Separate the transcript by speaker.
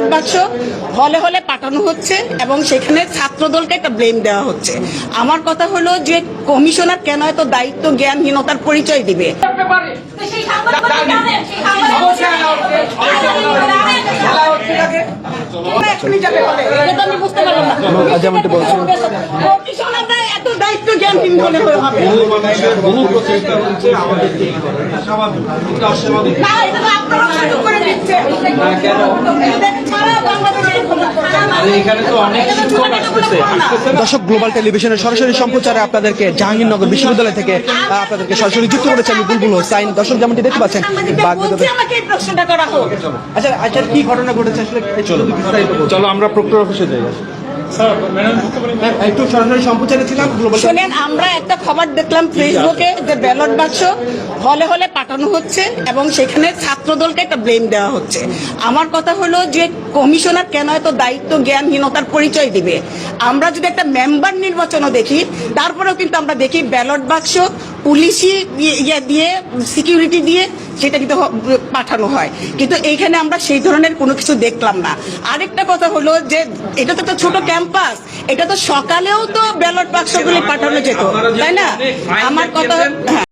Speaker 1: Ballot বাক্স হলে হলে পাঠানো হচ্ছে এবং সেখানে ছাত্রদলকে একটা ব্লেম দেওয়া হচ্ছে আমার কথা হলো যে কমিশনার কেন এত দায়িত্ব জ্ঞানহীনতার পরিচয় দিবে
Speaker 2: যেমনটি বলছেন।
Speaker 1: কমিশনাররা
Speaker 2: দর্শক গ্লোবাল টেলিভিশনের সরাসরি সম্প্রচারে আপনাদেরকে জাহাঙ্গীরনগর বিশ্ববিদ্যালয় থেকে আহ, আপনাদেরকে সরাসরি যুক্ত করেছে আমি বুলবুল হোসাইন দর্শক যেমনটি দেখতে পাচ্ছেন
Speaker 1: সাংবাদিকরা
Speaker 2: বাগদাদের
Speaker 1: বলছে আমাকে এই প্রশ্নটা করা হোক।
Speaker 2: আচ্ছা আচ্ছা কি ঘটনা ঘটেছে আসলে চলো
Speaker 3: চলো আমরা প্রক্টর অফিসে যাই।
Speaker 2: একটু সরাসরি সম্প্রচারে ছিলাম
Speaker 1: শোনেন আমরা একটা খবর দেখলাম ফেসবুকে যে ব্যালট বাক্স হলে হলে পাঠানো হচ্ছে এবং সেখানে ছাত্রদলকে একটা ব্লেম দেওয়া হচ্ছে। আমার কথা হলো যে কমিশনার কেন এত দায়িত্ব জ্ঞানহীনতার পরিচয় দিবে? আমরা যদি একটা মেম্বার নির্বাচনও দেখি তারপরেও কিন্তু আমরা দেখি ব্যালট বাক্স পুলিশি ইয়ে- ইয়ে দিয়ে সিকিউরিটি দিয়ে সেটা কিন্তু পাঠানো হয়। কিন্তু এইখানে আমরা সেই ধরনের কোনো কিছু দেখলাম না। আরেকটা কথা হলো যে এটা তো একটা ছোট ক্যাম্পাস। এটা তো সকালেও তো ব্যালট বাক্সগুলি পাঠানো যেত। তাই না? আমার কথা